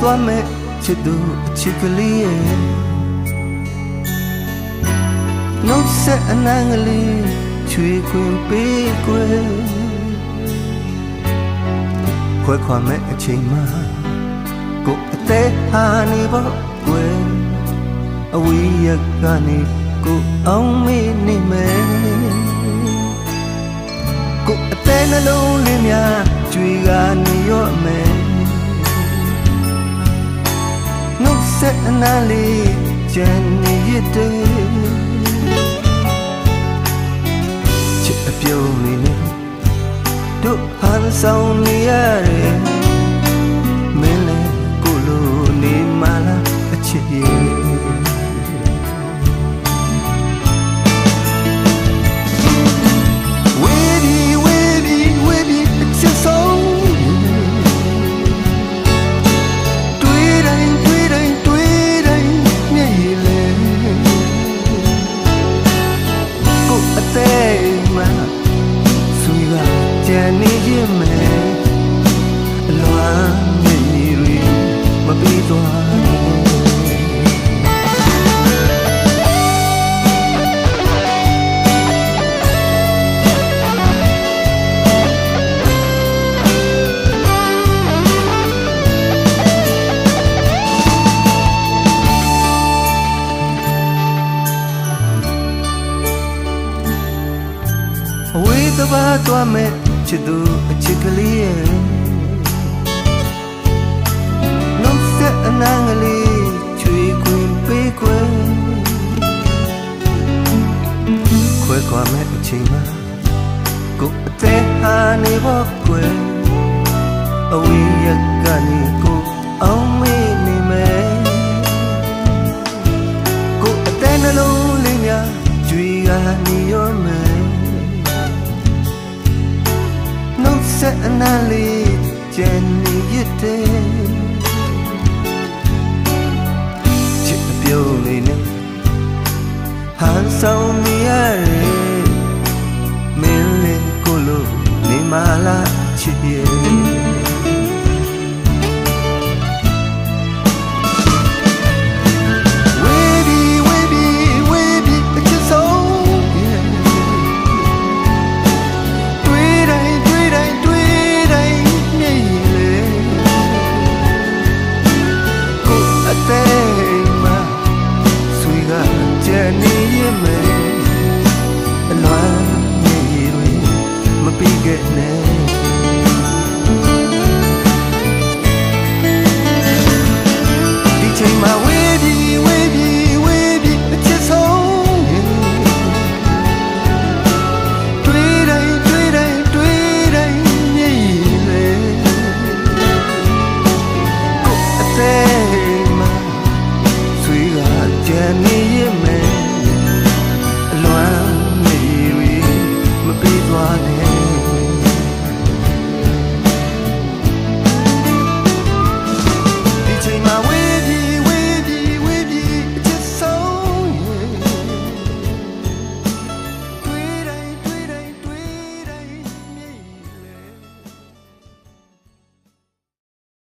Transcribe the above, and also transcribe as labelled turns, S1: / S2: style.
S1: သွားမဲ့ချစ်သူအချစ်ကလေးရဲ့နှုတ်ဆက်အနံကလေးချွေခွင်ပေးကွယ်ခွဲခွာမဲ့အချိန်မှာကိုယ်အသေးဟာနေဖို့ကွယ်အဝီးရကနေကိုယ်အောင်မေးနေမယ်ကိုယ်အသေးနှလုံးလေးများကြွေကနေရော့မယ် နံလေးကျန်နေရတဲ့ချစ်အပြုံးနေနဲ့တို့ဟန်ဆောင်နေ ကြံနေရင်မယ်အလွမ်းမြည်ရီမပြီးသွားနဲ့အဝေးကဘာသွားမဲ့ ချစ်သူအချစ်ကလေးရဲ့နှုတ်ဆက်အနံကလေးချွေခွင်ပေးခွင်ခွဲခွာမဲ့အချိန်မှာကိုယ်အသေးဟာနေဖို့ကွယ်အဝေး ဆက်အနံလေးကျန်နေရတဲ့ချစ်အပြုံးလေးနဲ့ဟန်ဆောင်နေရတယ်မင်းလေးကိုလိုနေမလားချစ်ရဲ့